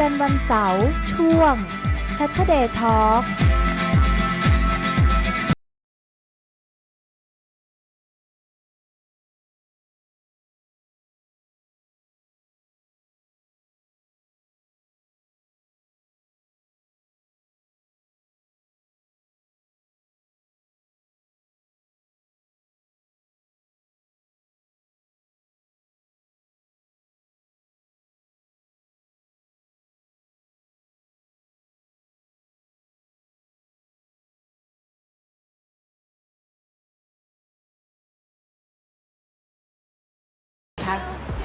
กันวันเสาร์ช่วง Saturday Talk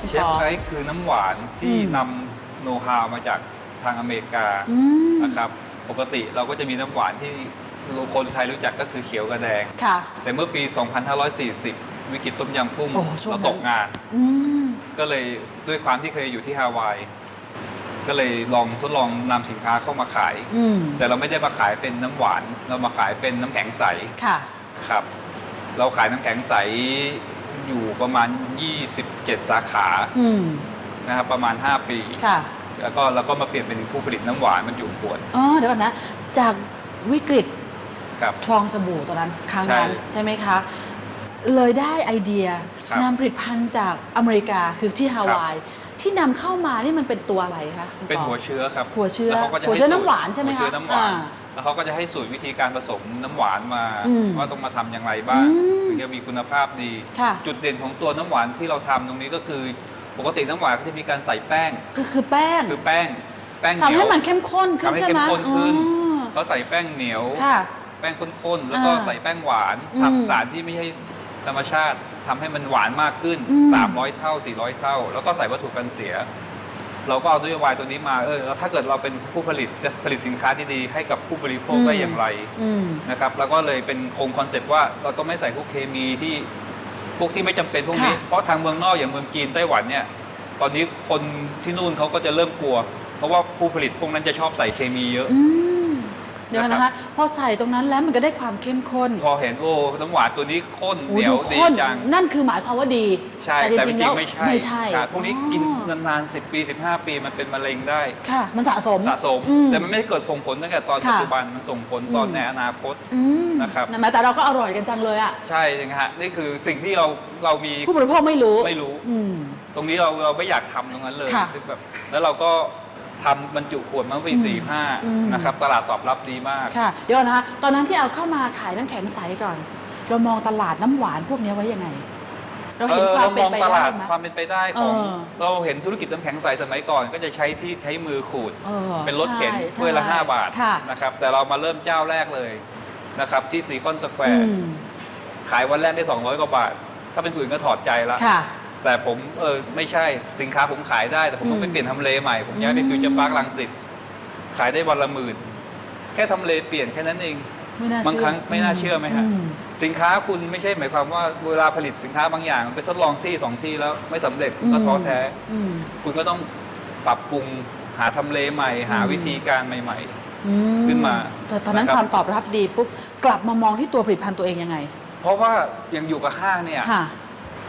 เชปฟอไคส์คือน้ำหวานที่อืมนำโน้ตฮาวมาจากทางอเมริกาอืมนะครับ ปกติเราก็จะมีน้ำหวานที่คนไทยรู้จักก็คือเขียวกับแดง ค่ะ แต่เมื่อปี 2540 วิกฤตต้มยำกุ้งโอ้ช่วงนั้เราน ตกงาน อืม ก็เลยด้วยความที่เคยอยู่ที่ฮาวาย ก็เลยลองทดลองนำสินค้าเข้ามาขาย อืม แต่เราไม่ได้มาขายเป็นน้ำหวาน เรามาขายเป็นน้ำแข็งใสค่ะ ครับ เราขายน้ำแข็งใส อยู่ประมาณ 27 สาขาอืมนะครับประมาณ 5 ปี ค่ะแล้วก็เราก็มาเปลี่ยนเป็นผู้ผลิตน้ำหวานมันอยู่ขวดอ๋อเดี๋ยวก่อนนะ จากวิกฤตครับฟองสบู่ตอนนั้นครั้งนั้นใช่ใช่ไหมคะ เลยได้ไอเดียครับนำผลิตภัณฑ์จากอเมริกาคือที่ฮาวาย ที่นำเข้ามานี่มันเป็นตัวอะไรคะคุณปอเป็นหัวเชื้อครับหัวเชื้อแล้วขาก็จะหัวเชื้อให้น้ำหวานสูตรใช่ไหมคะหัวเชื้อน้ำหวานอ่า แล้วเขาก็จะให้สูตรวิธีการผสมน้ำหวานมาอืมว่าต้องมาทำอย่างไรบ้างอืมถึงจะมีคุณภาพดี ค่ะ จุดเด่นของตัวน้ำหวานที่เราทำตรงนี้ก็คือ ปกติน้ำหวานก็จะมีการใส่แป้ง คือคือแป้งคือแป้งแป้งเหทำนียให้วมันเข้มข้นขึ้นทำให้ใช่ไหมเข้มข้นขึ้น อ๋อเขาใส่แป้งเหนียว ค่ะ แป้งข้นๆ แล้วก็อ่าใส่แป้งหวานอืมทำสารที่ไม่ใช่ธรรมชาติทำให้มันหวานมากขึ้น อืม300 เท่า 400 เท่า แล้วก็ใส่วัตถุกันเสีย เราก็เอานโยบายตัวนี้มาเออแล้วถ้าเกิดเราเป็นผู้ผลิตจะผลิตสินค้าที่ดีให้กับผู้บริโภคได้อย่างไรอืมนะครับแล้วก็เลยเป็นคงคอนเซปต์ว่าเราต้องไม่ใส่พวกเคมีที่พวกที่ไม่จำเป็นพวกนี้ค่ะเพราะทางเมืองนอกอย่างเมืองจีนไต้หวันเนี่ย ตอนนี้คนที่นู่นเขาก็จะเริ่มกลัว เพราะว่าผู้ผลิตพวกนั้นจะชอบใส่เคมีเยอะอืม เดี๋ยวนะนะครัคะบ พอใส่ตรงนั้นแล้วมันก็ได้ความเข้มข้นพอเห็นโอ้น้ำหวานตัวนี้ข้นโอ้เหนียวดูดีข้นจัง นั่นคือหมายความว่าดีใช่ แต่จแต่จริริงงๆแล้วๆไม่ใช่ไม่ใช่ครับพวกนี้กินอ๋อนานๆ10 ปี 15 ปีมันเป็นมะเร็งได้ ค่ะ มันสะสมสะสม อื แต่มันไม่ได้เกิดส่งผลตั้งแต่ตอนค่ะปัจจุบัน มันส่งผลตอนอืม ในอนาคต อืมนะครับแม้แต่เราก็อร่อยกันจังเลยอะใช่นะฮะนี่คือสิ่งที่เราเรามีผู้บริโภคไม่รู้ไม่รู้ อืม ตรงนี้เราเราไม่อยากทำตรงนั้นเลยค่ะคือแบบแล้วเราก็ ทำบรรจุขวดมาตั้งปีอืมสี่ห้าอืม นะครับตลาดตอบรับดีมาก ค่ะ เดี๋ยวก่อนนะคะตอนนั้นที่เอาเข้ามาขายน้ำแข็งใสก่อน เรามองตลาดน้ำหวานพวกนี้ไว้ยังไง เราเห็นความเป็นไปตได้ลาดไหม ความเป็นไปได้ของเออ เราเห็นธุรกิจน้ำแข็งใสสมัยก่อน ก็จะใช้ที่ใช้มือขูด ออเป็นรถเข็นใช่ถ้วยละ ใช่5 บาทค่ะนะครับแต่เรามาเริ่มเจ้าแรกเลยนะครับที่ซีคอนสแควอืร์มขายวันแรกได้ 200 กว่าบาท ถ้าเป็นอื่นก็ถอดใจละค่ะ แต่ผมเออไม่ใช่สินค้าผมขายได้ แต่ผมต้องไปอืมเปลี่ยนทำเลใหม่ ผมย้ายไปอืมฟิวเจอร์พาร์คลังสิตขายได้วันละหมื่น แค่ทำเลเปลี่ยนแค่นั้นเองไม่น่าบางเชื่อครั้งไม่น่าเชื่อไหมฮะอืสินค้าคุณไม่ใช่หมายความว่าเวลาผลิตสินค้าบางอย่างไปทดลองที่สองที่แล้วไม่สำเร็จคุณก็ท้อแท้อืมคุณก็ต้องปรับปรุงหาทำเลใหม่ หาอืมวิธีการใหม่อืขึ้นมาแต่ตอนนั้นนะครับความตอบรับดีปุ๊บกลับมามองที่ตัวผลิตภัณฑ์ตัวเองยังไงๆเพราะว่ายังอยู่กับห้างเนี่ยค่ะ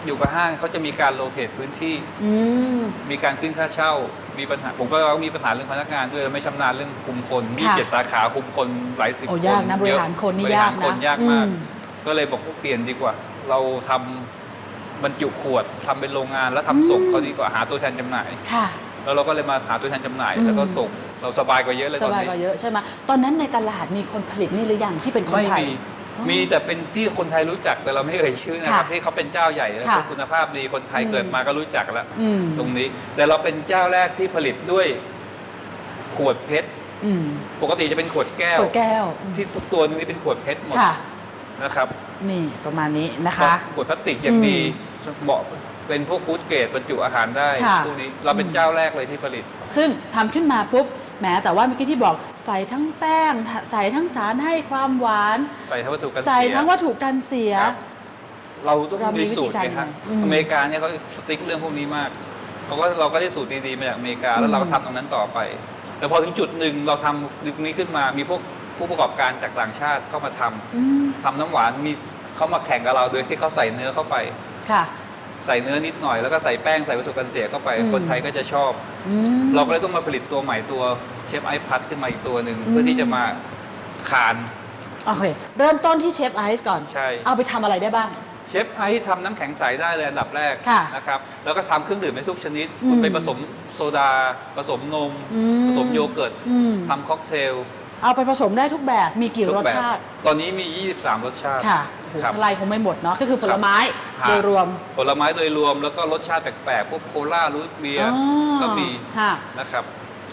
อยู่กับห้างเขาจะมีการโรเตทพื้นที่ อืม มีการขึ้นค่าเช่า มีปัญหา ผมก็มีปัญหาเรื่องพนักงานด้วยไม่ชำนาญเรื่องคุมคนมีค่ะเจ็ดสาขาคุมคนหลายสิบโอ้คนยากนะบริเยอะหารคนนี่บริยาหากรนะคนยากมาก อืก็เลยบอกว่าเปลี่ยนดีกว่า เราทำบรรจุขวดทำเป็นโรงงานแล้วทำส่งอืมเขาดีกว่าหาตัวแทนจำหน่าย ค่ะ แล้วเราก็เลยมาหาตัวแทนจำหน่ายอืมแล้วก็ส่งเราสบายกว่าเยอะเลยสตอนบายนี้ กว่าเยอะใช่ไหมตอนนั้นในตลาดมีคนผลิตนี่หรือยังที่เป็นคนไม่ไทย มีอ๋อ มีแต่เป็นที่คนไทยรู้จักแต่เราไม่เอ่ยชื่อนะครับ ค่ะที่เขาเป็นเจ้าใหญ่แล้วค่ะก็คุณภาพดีคนไทยอืม เกิดมาก็รู้จักแล้ว อืมตรงนี้ แต่เราเป็นเจ้าแรกที่ผลิตด้วยขวดเพชรอืมปกติจะเป็นขวดแก้ว ขวดแก้วที่ทุกตัวนี้เป็นขวดเพชรหมดค่ะ นะครับนี่ประมาณนี้นะคะ ขวดพลาสติกอย่างดีอืเหมาะเป็นพวกฟู้ดเกรดบรรจุอาหารได้ค่ะ พวกนี้เราเป็นอืมเจ้าแรกเลยที่ผลิต ซึ่งทำขึ้นมาปุ๊บแหมแต่ว่าเมื่อกี้ที่บอกใส่ทั้งแป้ง ใส่ทั้งสารให้ความหวาน ใส่ทั้งวัตถุกันเสียใส่ทั้งวัตถุกันเสียครับเราต้องเรามีมีสูตรวิธีการไงครับยังไงอืมอเมริกาเนี่ยเขาสติ๊กเรื่องพวกนี้มากเขาก็เราก็ได้สูตรดีๆมาจากอเมริกาอืแล้มวเราก็ทำตรงนั้นต่อไป แต่พอถึงจุดหนึ่งเราทำดึงนี้ขึ้นมา มีพวกผู้ประกอบการจากต่างชาติเข้ามาทำอืมทำน้ำหวานมีเขามาแข่งกับเราโดยที่เขาใส่เนื้อเข้าไปค่ะใส่ส่เนื้อนิดหน่อยแล้วก็ใส่แป้งใส่วัตถุกันเสียเข้าไปอืมคนไทยก็จะชอบอืมเราก็เลยต้องมาผลิตตัวใหม่ตัว เชฟไอพัดขึ้นมาอีกตัวหนึ่งอืมเพื่อที่จะมาคาน โอเค เริ่มต้นที่เชฟไอซ์ก่อน ใช่ เอาไปทำอะไรได้บ้าง เชฟไอซ์ทำน้ำแข็งใสได้เลยอันดับแรกค่ะนะครับ แล้วก็ทำเครื่องดื่มให้ทุกชนิดอืมคุณไปผสมโซดา ผสมนม อืผสมโยเกิร์ตอืมทำค็อกเทลเอาไปผสมได้ทุกแบบมีกี่ทุรกสแบบชาติ ตอนนี้มี 23 รสชาติค่ะโอ้โหครับ ทลายคงไม่หมดเนาะก็คือผลไม้ครับ โดยรวมผลไม้โดยรวมแล้วก็รสชาติแปลกๆพวกโคลารูทเบียอ๋ร์อก็มีค่ะ นะครับ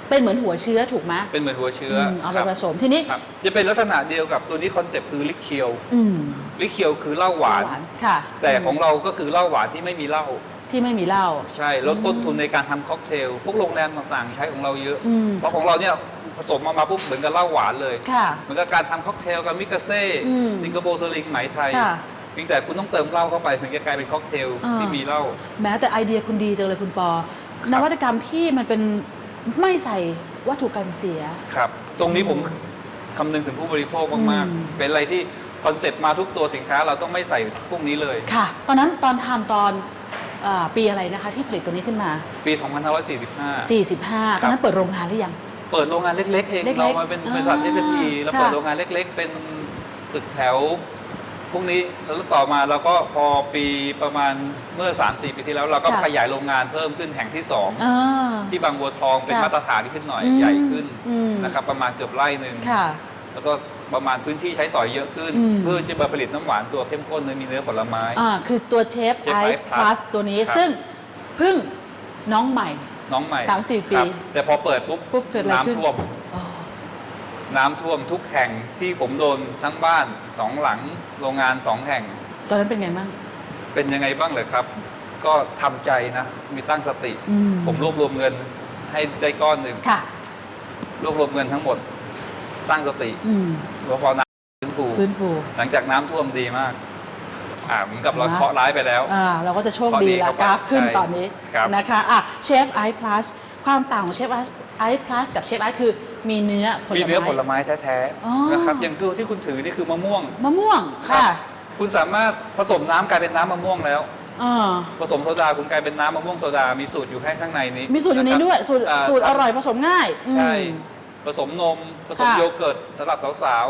เป็นเหมือนหัวเชื้อถูกไหมเป็นเหมือนหัวเชื้อมเอาไปครับผสมทีนี้ครับจะเป็นลักษณะเดียวกับตัวนี้คอนเซปต์คือลิเคียวอืมลิเคียวคือเหล้าหวาน ค่ะแต่ของเราก็คือเหล้าหวานที่ไม่มีเหล้าที่ไม่มีเหล้า ใช่ลดต้นทุนในการทำค็อกเทล พวกโรงแรมต่างๆ ใช้ของเราเยอะ อืม เพราะของเราเนี่ยผสมมามาปุ๊บเหมือนกับเหล้าหวานเลย ค่ะ เหมือนกับการทำค็อกเทลกับมิกาเซ่อืมสิงคโปร์สลิงไหมไทยค่ะเพียงแต่คุณต้องเติมเหล้าเข้าไปถึงจะกลายเป็นค็อกเทลอ่า ที่มีเหล้า แม้แต่ไอเดียคุณดีจังเลยคุณปอครับนวัตกรรมที่มันเป็น ไม่ใส่วัตถุกันเสีย ครับ ตรงนี้ผมคำนึงถึงผู้บริโภคมากอืม ๆเป็นอะไรที่คอนเซ็ปต์มาทุกตัวสินค้าเราต้องไม่ใส่พวกนี้เลย ค่ะ ตอนนั้นตอนทำตอนเออปีอะไรนะคะ ที่ผลิตตัวนี้ขึ้นมา ปี 2545 45 ตอนนั้นเปิดโรงงานหรือยัง เปิดโรงงานเล็ก ๆ เองเล็กๆเรามาเป็นบริษัทอ่า SME แล้วค่ะเปิดโรงงานเล็ก ๆ เป็นตึกแถว พวกนี้แล้วต่อมาเราก็พอปีประมาณเมื่อ 3-4 ปีที่แล้ว เราก็ค่ะขยายโรงงานเพิ่มขึ้นแห่งที่ 2 อ่า ที่บางบัวทองเป็นค่ะมาตรฐานขึ้นหน่อยอืมใหญ่ขึ้นอืม นะครับประมาณเกือบไร่หนึ่งค่ะ แล้วก็ประมาณพื้นที่ใช้สอยเยอะขึ้น อืม เพื่อจะมาผลิตน้ำหวานตัวเข้มข้นเนยมีเนื้อผลไม้ อ่าคือตัวเชฟ Chef ไอ Ice ซ์ Plus พลัสตัวนี้ครับ ซึ่งเพิ่งน้องใหม่ น้องใหม่สามสี่ปีครับแต่พอเปิดปุ๊บปุ๊บเกิดอะไรขึ้น น้ำท่วม อ๋อ น้ำท่วมทุกแห่งที่ผมโดนทั้งบ้านสองหลังโรงงานสองแห่ง ตอนนั้นเป็นไงบ้าง เป็นยังไงบ้างเลยครับ ก็ทำใจนะ มีตั้งสติ อืม ผมรวบรวมเงินให้ได้ก้อนหนึ่งค่ะ รวบรวมเงินทั้งหมด ตั้งสติอืมแล้วพอน้ำฟื้นฟู ฟื้นฟู หลังจากน้ำท่วมดีมาก อ่าเหมือนกับเราเห็นไหม เคราะห์ร้ายไปแล้ว อ่าเราก็จะโชคตอนนี้ดีละเข้าไปกราฟขึ้นใช่ตอนนี้ครับ นะคะอะเชฟไอซ์พลัสความต่างของเชฟไอซ์พลัสกับเชฟไอซ์คือ มีเนื้อผลมีไม้เนื้อผลไม้แท้อ๋อ ๆนะครับอย่างตัวที่คุณถือนี่คือมะม่วง มะม่วงครัค่ะบคุณสามารถผสมน้ำกลายเป็นน้ำมะม่วงแล้วอ่าผสมโซดาคุณกลายเป็นน้ำมะม่วงโซดา มีสูตรอยู่แค่ข้างในนี้มีสูตรอยู่ในะคบด้วย สูตราสูตรอร่อยผสมง่ายอืม ใช่ผสมนมผสมค่ะ โยเกิร์ตสำหรับสาว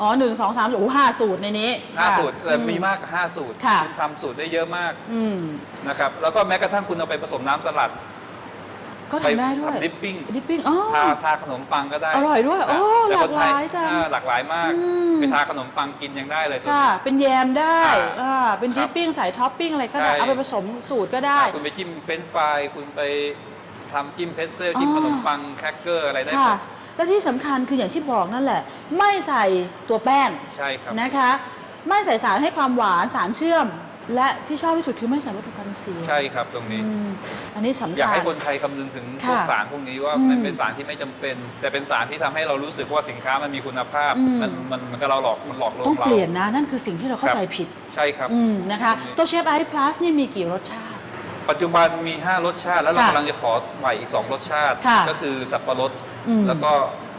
อ๋อหนึ่งสองสามโอ้ห้าสูตรในนี้ๆห้าค่ะสูตรแต่อื มีมากกว่าห้าสูตรค่ะ ณทำสูตรได้เยอะมากอืม นะครับแล้วก็แม้กระทั่งคุณเอาไปผสมน้ำสลัด ก็ทำได้ด้วย ดิปปิ้งดิปปิ้งอ๋อ ทาทาขนมปังก็ได้อร่อยด้วยโอ้แต่หลาคกนหไทลายจังอ่าหลากหลายมาก อืม ไปทาขนมปังกินยังได้เลยตัวค่ะ นี้ เป็นแยมได้อ่าอ่าเป็นครัดิบปปิ้งใส่ท็อปปิ้งอะไรก็ได้ ใช่ เอาไปผสมสูตรก็ได้ คุณไปจิ้มเฟรนช์ฟรายคุณไปทำจิ้มเพสเซลจิ้มอ๋อ ขนมปังแครกเกอร์อะไรได้หมค่ะ ดและที่สำคัญคืออย่างที่บอกนั่นแหละ ไม่ใส่ตัวแป้งใช่ครับ นะคะ ไม่ใส่สารให้ความหวานสารเชื่อม และที่ชอบที่สุดคือไม่ใส่วัตถุกันเสียใช่ครับตรงนี้ อืมอันนี้สำอยากคัญ ให้คนไทยคำนึงถึงพค่ะวกสารพวกนี้ว่าอืมมันเป็นสารที่ไม่จำเป็น แต่เป็นสารที่ทำให้เรารู้สึกว่าสินค้ามันมีคุณภาพ อืม มันมันมันก็เราหลอกมันหลอกลวงต้องเรา เปลี่ยนนะ นั่นคือสิ่งที่เราเข้าใจผิด ใช่ครับ อืมนะคะตรงนี้ ตัวเชฟไอซ์พลัสนี่มีกี่รสชาติ ปัจจุบันมี 5 รสชาติ แล้วเราค่ะกำลังจะขอใหม่อีก 2 รสชาติ ค่ะก็คือสับปะรดอืม แล้วก็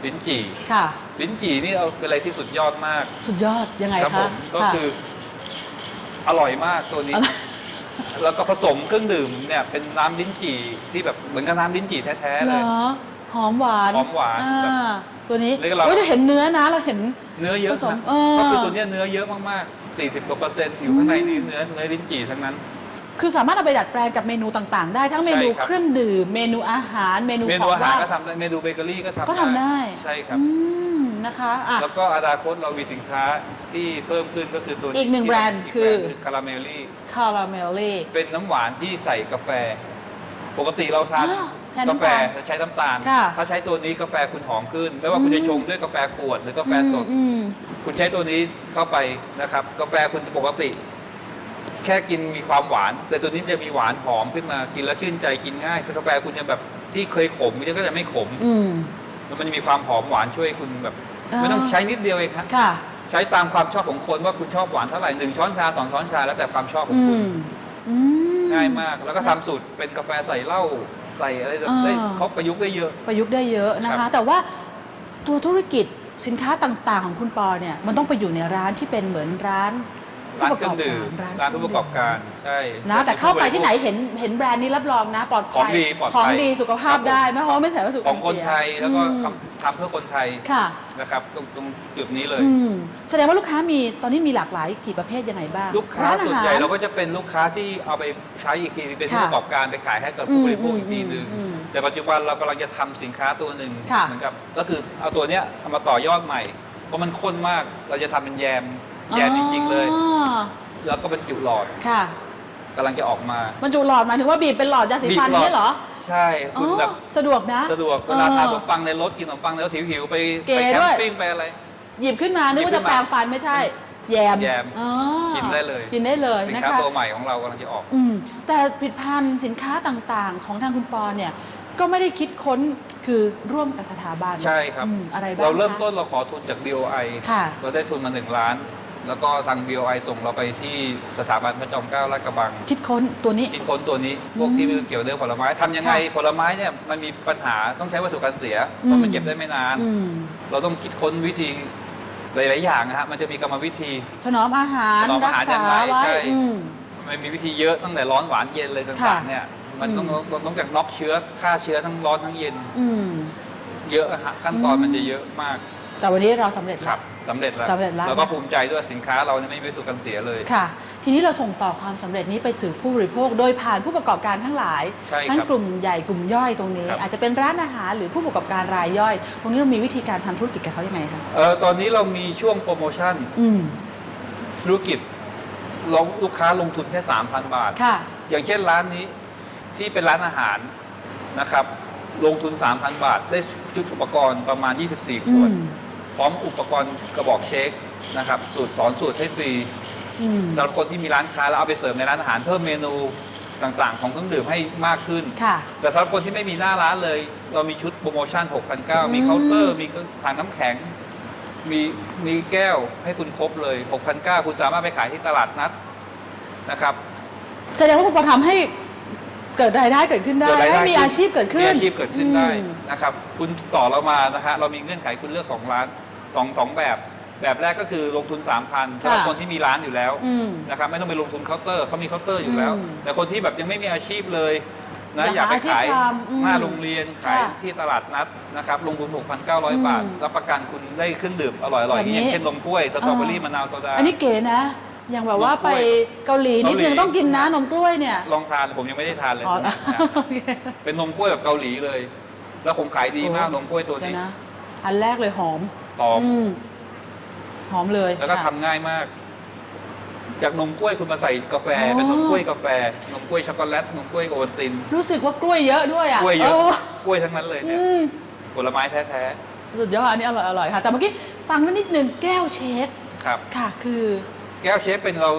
ลิ้นจี่ ค่ะ ลิ้นจี่นี่เอาเป็นอะไรที่สุดยอดมากสุดยอดยังไงครับผคะมก็ะ คือ อร่อยมากตัวนี้อร่อยแล้วก็ผสมเครื่องดื่มเนี่ยเป็นน้ำลิ้นจี่ที่แบบเหมือนกับน้ำลิ้นจี่แท้ๆเหเลรยอหอมหวานหอมหวานอ่แบบตัวนี้เรียกเรา เฮ้ยเราเห็นเนื้อนะ เราเห็น เนื้อเยอะผสมนะเออ ก็คือตัวเนี้ยเนื้อเยอะมากๆ 40กว่าเปอร์เซ็นต์อยู่ข้างในนี่เนื้อเนื้อลิ้นจี่ทั้งนั้น คือสามารถเอาไปดัดแปลงกับเมนูต่างๆ ได้ทั้งเมนูใช่ครับ เครื่องดื่ม เมนูอาหารเมนูเมขนูองอาหารว่าง ก็ทำได้เมนูเบเกอรี่ก็ทำก็ทำได้ ใช่ครับ อืม นะคะอะ แล้วก็อนาคตเรามีสินค้าที่เพิ่มขึ้นก็คือตัวอีกหนึ่งที่แบรนด์กคือ คาราเมลลี่ คาราเมลลี่ เป็นน้ำหวานที่ใส่กาแฟ ปกติเราทานอ้าวแทนกาน้ำแฟตาลจะใช้น้ำตาล ค่ะถ้าใช้ตัวนี้กาแฟคุณหอมขึ้น ไม่ว่าคุณอืมจะชงด้วยกาแฟขวดหรือกาแฟสด อืม คุณใช้ตัวนี้เข้าไปนะครับ กาแฟคุณปกติ แค่กินมีความหวาน แต่ตัวนี้จะมีหวานหอมขึ้นมากินแล้วชื่นใจกินง่ายซึ่งกาแฟคุณจะแบบที่เคยขมมันก็จะไม่ขม อืม แล้วมันจะมีความหอมหวานช่วยคุณแบบอ่า ไม่ต้องใช้นิดเดียวเองครับค่ะ ใช้ตามความชอบของคนว่าคุณชอบหวานเท่าไหร่หนึ่งช้อนชาสองช้อนชาแล้วแต่ความชอบขออืงคุณมอืม ง่ายมาก แล้วก็ทำสูตรเป็นกาแฟใส่เหล้าใส่อะไรแบบอ่าได้เขาประยุกต์ได้เยอะ ประยุกต์ได้เยอะนะครัคะ บ แต่ว่าตัวธุรกิจสินค้าต่างๆ ของคุณปอเนี่ยมันต้องไปอยู่ในร้านที่เป็นเหมือนร้าน ร้านเครื่องดื่มผู้ประกอบการร้านผู้ประกอบการใช่นะแต่เข้าไปที่ไหนเห็นเห็นแบรนด์นี้รับรองนะ ปลอดภัยของดีปลอดภัยของดีสุขภาพครับผมได้ไม่เพราะว่าไม่ใส่วัตถุขกัอนงคนเสียไทยแล้วก็อืมทำทำเพื่อคนไทยค่ะนะครับตรงตรงจุดนี้เลยอืมแสดงว่าลูกค้ามีตอนนี้มีหลากหลายกี่ประเภทยังไงบ้างลูกค้าร้นอส่วนหรใหญ่เราก็จะเป็นลูกค้าที่เอาไปใช้อีกทีเป็นผู้ค่ะประกอบการไปขายให้กับผู้บริโภคอืมอีกทีหนึ่งอืมอืมแต่ปัจจุบันเรากำลังจะทำสินค้าตัวหนึ่งค่ะเหมือนกับก็คือเอาตัวเนี้ยเอามาต่อยอดใหม่เพราะมันข้นมากเราจะทำเป็นแยม แยมจริงๆเลย อ๋อแล้วก็เป็นจุหลอดค่ะกำลังจะออกมา บรรจุหลอดหมายถึงว่าบีบเป็นหลอดยาสีฟันบีบหลอดนี่เหรอใช่คุณแบบอ๋อสะดวกนะ สะดวกเวลาทานขเอนอมปังในรถกินขนมปังแล้วหิวๆไปเก๋ไปแคด้มวย ปิ้งไปอะไร หยิบขึ้นมานึกว่าหยิจะบขึ้นมาแปรงฟันไม่ใช่ แยมแยมอ๋อกินได้เลย กินได้เลยสินนะค้าคะ ตัวใหม่ของเรากำลังจะออก อืมแต่ผลิตภัณฑ์สินค้าต่างๆ ของทางคุณปอเนี่ย ก็ไม่ได้คิดค้นคือร่วมกับสถาบันใช่ครับ อืมอะไรบ้างเราเริ่มคะต้นเราขอทุนจาก BOI ค่ะ เราได้ทุนมาหนึ่งล้าน แล้วก็ทาง BOI ส่งเราไปที่สถาบันพระจอมเกล้าลาดกระบัง คิดค้นตัวนี้ คิดค้นตัวนี้พวกที่เกี่ยวเรื่องผลไม้ทำยังไงค่ะผลไม้เนี่ยมันมีปัญหาต้องใช้วัตถุกันเสียอืมเพราะมันเก็บได้ไม่นาน อืมเราต้องคิดค้นวิธีหลายๆอย่างนะฮะมันจะมีกรรมวิธี ถนอมอาหารถนอมรัอาหารษายังไงไว้ใช่ อืม มันมีวิธีเยอะตั้งแต่ร้อนหวานเย็นเลยค่ะต่างๆเนี่ยมันต้องอืมเราต้องจากน็อกเชื้อฆ่าเชื้อทั้งร้อนทั้งเย็น อืม เยอะอะฮะขั้นตอนอืมมันจะเยอะมาก แต่วันนี้เราสำเร็จคแล้รัวบสำเร็จแล้วสำเร็จแล้ว แล้วก็ภูมิใจด้วยสินค้าเราเนี่ยไม่มีวัตถุกันเสียเลย ค่ะ ทีนี้เราส่งต่อความสำเร็จนี้ไปสู่ผู้บริโภค โดยผ่านผู้ประกอบการทั้งหลาย ใช่ครับทั้งกลุ่มใหญ่กลุ่มย่อยตรงนี้ ครับ อาจจะเป็นร้านอาหารหรือผู้ประกอบการรายย่อย ตรงนี้เรามีวิธีการทำธุรกิจกับเขายังไงคะเออตอนนี้เรามีช่วงโปรโมชั่นอืมธุรกิจลงลูกค้าลงทุนแค่ 3,000 บาท ค่ะ อย่างเช่นร้านนี้ที่เป็นร้านอาหารนะครับ ลงทุน 3,000 บาท ได้ชุดอุปกรณ์ประมาณ 24ขอืวดม พร้อมอุปกรณ์กระบอกเช็คนะครับ สูตรสอนสูตรให้ฟรีอืมสำหรับคนที่มีร้านค้าแล้วเอาไปเสริมในร้านอาหารเพิ่มเมนูต่างๆ ของเครื่องดื่มให้มากขึ้น ค่ะ แต่สำหรับคนที่ไม่มีหน้าร้านเลย เรามีชุดโปรโมชั่นอื6,900มมีเคาน์เตอร์ มีถังน้ำแข็ง มีมีแก้วให้คุณครบเลย 6,900 คุณสามารถไปขายที่ตลาดนัดนะครับ แสดงว่าคุณปอทำให้ เกิดรายได้เกิดขึ้นได้เกิดรายได้ให้มีอาชีพเกิดขึ้นมีอาชีพเกิดขึ้นได้อืม นะครับ คุณต่อเรามานะฮะเรามีเงื่อนไขคุณเลือกสองร้านสองสองแบบ แบบแรกก็คือลงทุน 3,000สำหรับคนที่มีร้านอยู่แล้ว อืม นะครับไม่ต้องไปลงทุนเคาน์เตอร์เขามีเคาน์เตอร์อยู่แล้ว อืมแต่คนที่แบบยังไม่มีอาชีพเลยนะอยากกอายหาไปขายอาชีพทำอืมหน้าโรงเรียนขายค่ะที่ตลาดนัดนะครับลงทุนอืม6,900 บาท รับประกันคุณได้เครื่องดื่มอร่อยๆแบบนี้ อย่างเช่นนมกล้วยสตรอเบอรี่อ่ามมะนาวโซดาอันนี้เก๋นะ อย่างแบบว่าไปเกาหลีนิดนึงเกาหลีต้องกินนะนมกล้วยเนี่ย ลองทานผมยังไม่ได้ทานเลยอ๋อนะโอเคเป็นนมกล้วยแบบเกาหลีเลย แล้วผมขายดีมากโอ้นมกล้วยตัวเดี๋ยนี้วนะ อันแรกเลยหอมหอมมหอมเลยแล้วก็ค่ะทำง่ายมาก จากนมกล้วยคุณมาใส่กาแฟอ๋อ เป็นนมกล้วยกาแฟนมกล้วยช็อกโกแลตนมกล้วยโอวัลตินรู้สึกว่ากล้วยเยอะด้วยอะกล้วยเยอะโกล้วยทั้งนั้นเลยเนี่ยอืมผลไม้แท้สุดยอดอันนี้อร่อยอร่อยค่ะ แต่เมื่อกี้ฟังนิดนึงแก้วเชฟๆครับ ค่ะ คือ แก้วเชฟเป็นเรา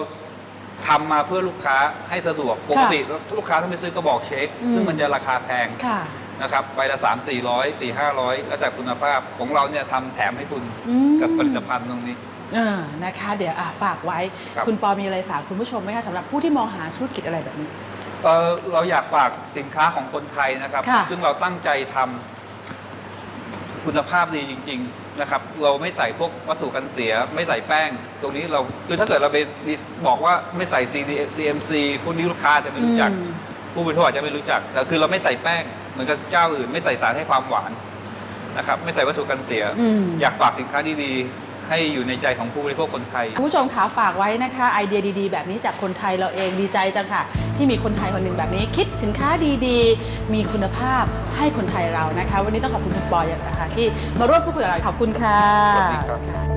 ทำมาเพื่อลูกค้าให้สะดวกปกติลูกค้าต้องไปซื้อกระบอกเชฟอืม ซึ่งมันจะราคาแพงค่ะ นะครับใบละสามสี่ร้อยสี่ห้าร้อยแล้วแต่คุณภาพของเราเนี่ยทำแถมให้คุณอืมกับผลิตภัณฑ์ตรงนี้ เออนะคะ เดี๋ยวอะฝากไว้ ครับ คุณปอมีอะไรฝากคุณผู้ชมไหมคะสำหรับผู้ที่มองหาธุรกิจอะไรแบบนี้ เออเราอยากฝากสินค้าของคนไทยนะครับ ค่ะซึ่งเราตั้งใจทำ คุณภาพดีจริง ๆนะครับ เราไม่ใส่พวกวัตถุกันเสีย ไม่ใส่แป้ง ตรงนี้เราคือถ้าเกิดเราไปบอกว่าไม่ใส่ CD CMC พวกนี้ลูกค้าจะไม่รู้จักอืมผู้บริโภคอาจจะไม่รู้จักแต่คือเราไม่ใส่แป้งเหมือนกับเจ้าอื่น ไม่ใส่สารให้ความหวานนะครับ ไม่ใส่วัตถุกันเสียอืมอยากฝากสินค้าดีๆ ให้อยู่ในใจของผู้บริโภคคนไทย คุณผู้ชมขาฝากไว้นะคะ ไอเดียดีๆ แบบนี้จากคนไทยเราเองดีใจจังค่ะ ที่มีคนไทยคนหนึ่งแบบนี้ คิดสินค้าดีๆ มีคุณภาพให้คนไทยเรานะคะ วันนี้ต้องขอบคุณคุณปออย่างนะคะที่มาร่วมพูดคุยกับเราขอบคุณค่ะสวัสดีครับค่ะ